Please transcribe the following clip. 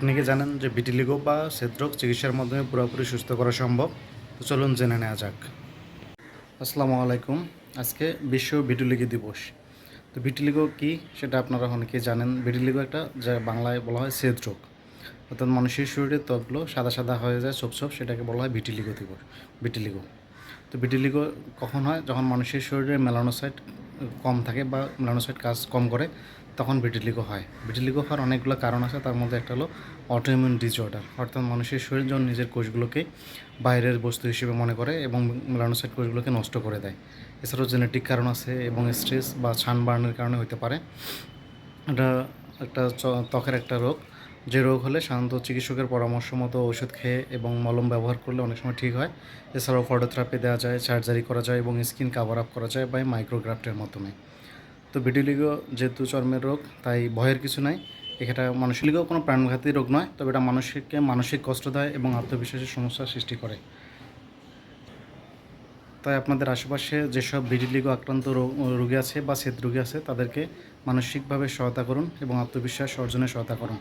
আপনি কি জানেন যে ভিটিলিগো বা সেদ্রোগ চিকিৎসার মাধ্যমে পুরোপুরি সুস্থ করা সম্ভব? তো চলুন জেনে নেওয়া যাক। আসসালামু আলাইকুম। আজকে বিশ্ব ভিটিলিগো দিবস। তো ভিটিলিগো কি সেটা আপনারা অনেকেই জানেন। ভিটিলিগো একটা যা বাংলায় বলা হয় সেদ্রোগ অর্থাৎ মানুষের শরীরে ত্বকগুলো সাদা সাদা হয়ে যায় ছোপ ছোপ সেটাকে বলা হয় ভিটিলিগো দিবস ভিটিলিগো তো ভিটিলিগো কখন হয়? যখন মানুষের শরীরে মেলানোসাইট কম থাকে বা মেলানোসাইট কাজ কম করে, তখন ভিটিলিগো হয়। ভিটিলিগো হওয়ার অনেকগুলো কারণ আছে, তার মধ্যে একটা হলো অটোইমিউন ডিসঅর্ডার অর্থাৎ মানুষের শরীর যখন নিজের কোষগুলোকে বাইরের বস্তু হিসেবে মনে করে এবং মেলানোসাইট কোষগুলোকে নষ্ট করে দেয়। এছাড়াও জেনেটিক কারণ আছে এবং স্ট্রেস বা সানবার্নের কারণে হতে পারে। এটা একটা ত্বকের একটা রোগ। যে রোগ হলে সাধারণত চিকিৎসকের পরামর্শ মতো ওষুধ খেয়ে এবং মলম ব্যবহার করলে অনেক সময় ঠিক হয়। এছাড়াও ফটোথেরাপি দেওয়া যায়, সার্জারি করা যায় এবং স্কিন কাভার আপ করা যায় বা মাইক্রোগ্রাফটের মাধ্যমে। তো ভিটিলিগো যেহেতু চর্মের রোগ, তাই ভয়ের কিছু নাই। এটা লিগেও কোনো প্রাণঘাতী রোগ নয়, তবে এটা মানুষকে মানসিক কষ্ট দেয় এবং আত্মবিশ্বাসের সমস্যার সৃষ্টি করে। তাই আপনাদের আশেপাশে যেসব ভিটিলিগো আক্রান্ত রোগী আছে বা সেত রোগী আছে, তাদেরকে মানসিকভাবে সহায়তা করুন এবং আত্মবিশ্বাস অর্জনে সহায়তা করুন।